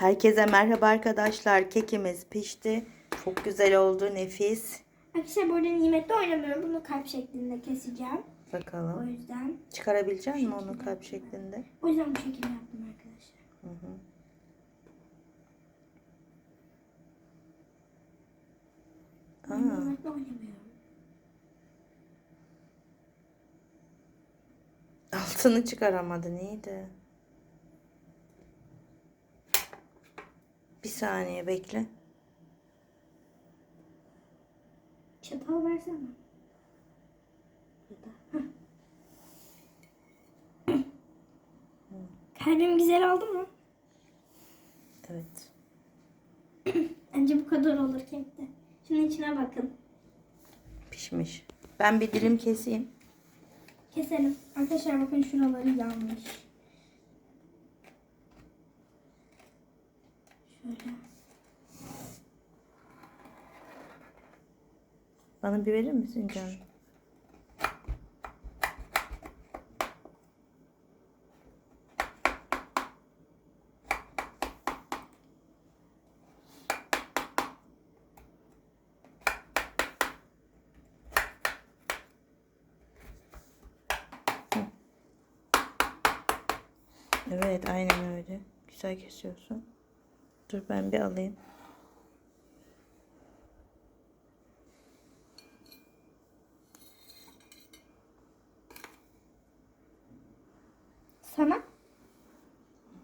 Herkese merhaba arkadaşlar. Kekimiz pişti. Çok güzel oldu. Nefis. Arkadaşlar burada nimetle oynamıyorum. Bunu kalp şeklinde keseceğim. O Bakalım. yüzden. Çıkarabilecek misin onu kalp şeklinde? O yüzden bu şekilde yaptım arkadaşlar. Hı hı. Aa, nimetle oynamıyorum. altını çıkaramadı. Neydi? Bir saniye bekle. Çatal versene. Kalbim güzel oldu mu? Evet. Bence bu kadar olur kekte. Şimdi içine bakın. Pişmiş. Ben bir dilim keseyim. Keselim. Arkadaşlar bakın şuraları yanmış. Bana bir verir misin canım? Evet aynen öyle. Güzel kesiyorsun. Dur ben bir alayım. Sana?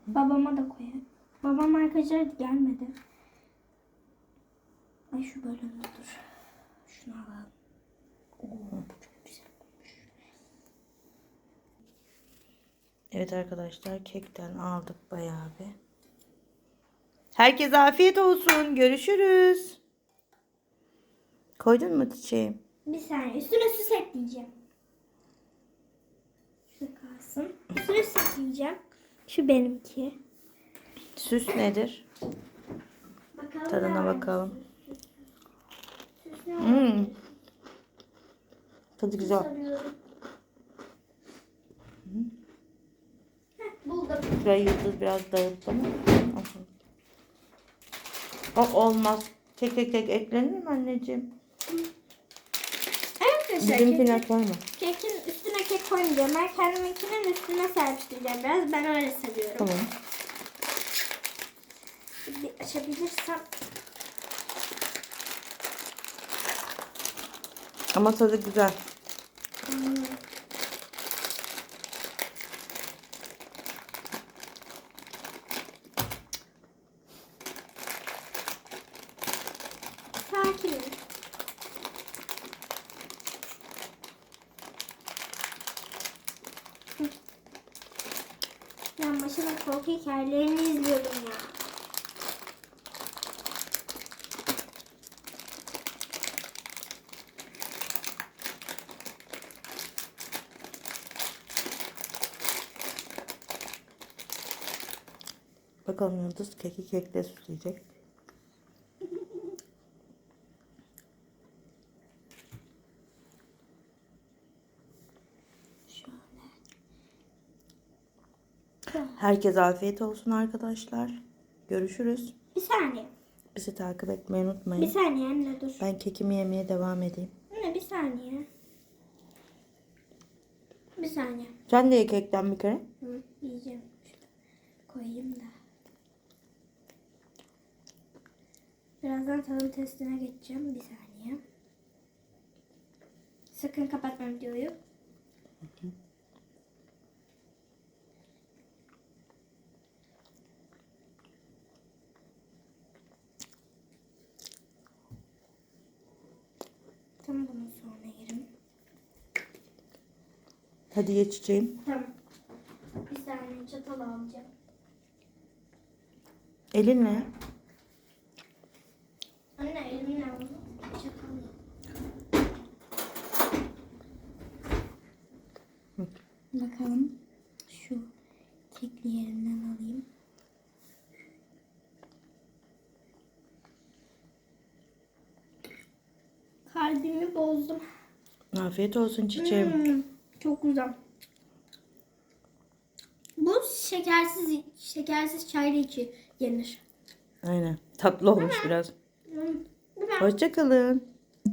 Babama da koyar. Babam arkadaşlar gelmedi. Ay şu bölümde dur. Şunu alalım. Oo, çok güzel olmuş. Evet arkadaşlar kekten aldık bayağı bir. Herkese afiyet olsun. Görüşürüz. Koydun mu çiçeğim? Bir saniye. Üstüne süs ekleyeceğim. Şu kalsın. Üstüne süs ekleyeceğim. Şu benimki. Süs nedir? Bakalım Tadına bakalım. Süs ne? Hmm. Tadı güzel. Sarıyorum. Heh, buldum. Şuraya yıldız biraz dağıttım. Olsun. O olmaz. Kek kek kek eklenir mi anneciğim? Evet arkadaşlar Bizimkine kekin, koyma. kekin üstüne kek koymayacağım. Ben kendiminkinin üstüne serpiştireceğim biraz. Ben öyle seviyorum. Tamam. Bir açabilirsem. Ama tadı güzel. Hmm. Sakinim. Hı. Ben başına korku hikayelerini izliyordum ya. Bakalım Yıldız keki kekle süsleyecek. Herkese afiyet olsun arkadaşlar. Görüşürüz. Bir saniye. Bizi takip etmeyi unutmayın. Bir saniye anne dur. Ben kekimi yemeye devam edeyim. Anne bir saniye. Bir saniye. Sen de ye kekten bir kere. Hı, yiyeceğim. Şöyle koyayım da. Birazdan tadım testine geçeceğim. Bir saniye. Sakın kapatma videoyu. Tam bunu sonra yerim. Hadi ye çiçeğim. Tamam. Bir saniye çatal alacağım. Elinle. Anne elimle aldım. Çatal. Bakalım. Şu kekli yerinden alayım. Kalbimi bozdum. Afiyet olsun çiçeğim. Hmm, çok güzel. Bu şekersiz şekersiz çayla içi yenir. Aynen. Tatlı olmuş biraz. Hmm. Hoşçakalın.